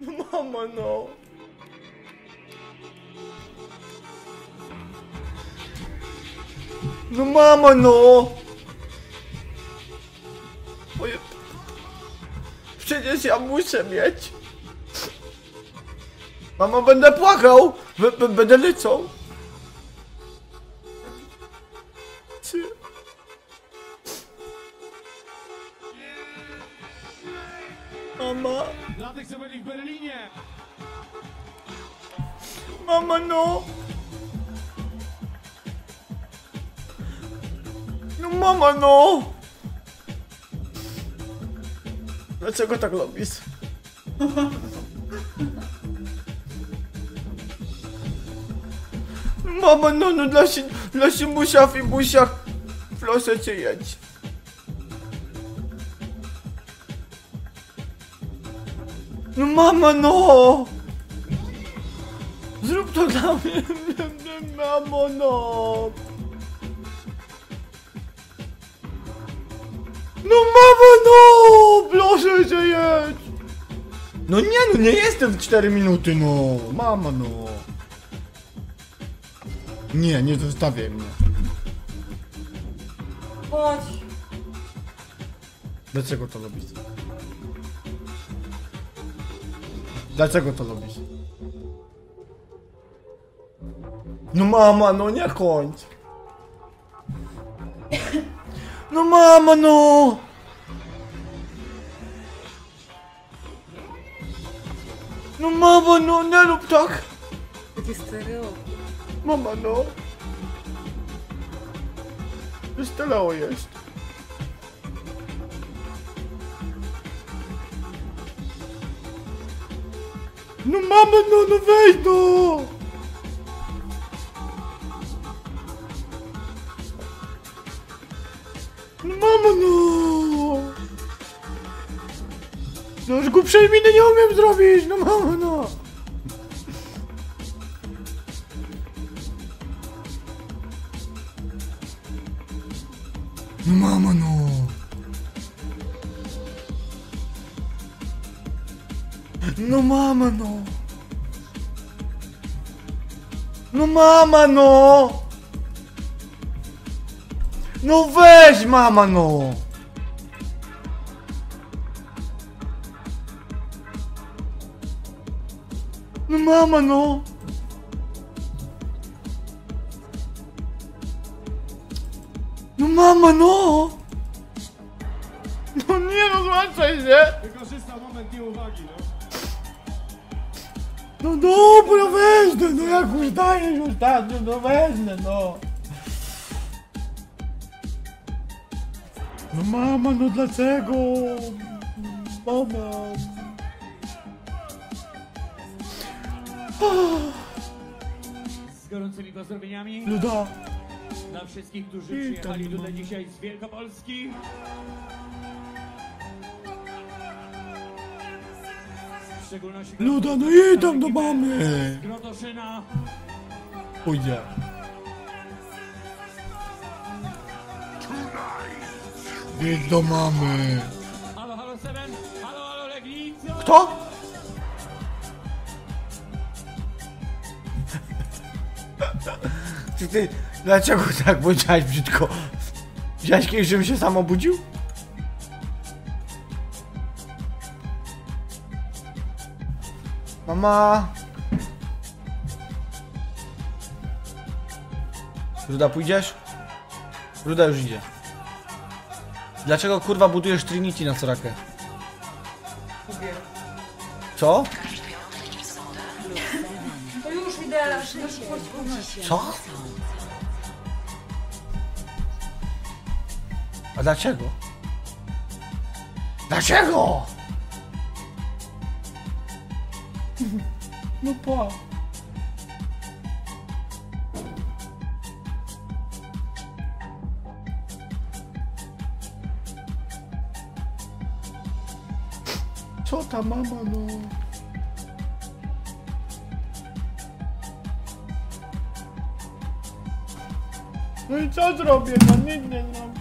No mama no. No mama no. Moje... Przecież ja muszę mieć. Mama będę płakał. B b będę lecał. Mama. Dla tych, co byli w Berlinie! Mama no. No mama no. Dlaczego tak robisz? Mama no, no dla, si- dla Simusia i Busia proszę cię jedź. No mama no. Zrób to dla mnie, mamo, no. No mamo, no! Proszę cię jedź! No nie, no nie jestem w 4 minuty, no. Mama, no. Nie, nie zostawiaj mnie. Chodź. Dlaczego to robisz? Dlaczego to robisz? No mama, no nie kończ. No mama, no. No mama, no nie rób tak. Takie stereo. Mama, no. Wystelało jest. No mama, no, no weź no! No mama, no! No już głupszej miny nie umiem zrobić, no mama, no! No mama, no! No mama, no! No mama, no! No weź, mama, no! No mama, no! No mama, no! No nie rozłączaj się! Wykorzysta moment nieuwagi, no. No dobra, wezmę, no jak już dajesz ostatnio, no wezmę, no. No mama, no dlaczego? Mama. Z gorącymi pozdrowieniami Luda. dla wszystkich, którzy przyjechali tutaj dzisiaj z Wielkopolski. Luda, no idź tam do mamy. Grotoszyna. Pójdzie. Idź do mamy. Halo, halo Seven. Kto? Czy ty, dlaczego tak powiedziałeś brzydko? Widziałeś kiedyś, żebym się sam obudził? Mama! Ruda, pójdziesz? Ruda już idzie. Dlaczego kurwa budujesz Trinity na Sorakę? Lubię. Co? To już chodź, Co? A dlaczego? Dlaczego? No pa. Co ta mama no? No i co zrobię? No nic nie zrobię. No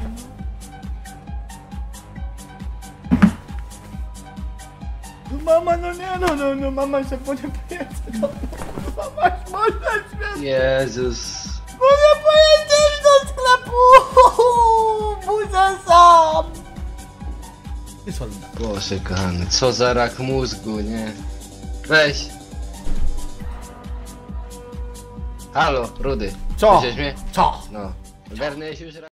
Mama, no nie, no, no, no, mama się po nie pojedzie. No, mama, może świetnie. Jezus. Może pojedziesz do sklepu. Muszę sam. Jest wolna. Boże kochany, co za rak mózgu, nie? Weź. Halo, Rudy. Co? Słyszysz mnie? Co? No. Ogarnęłeś już rak?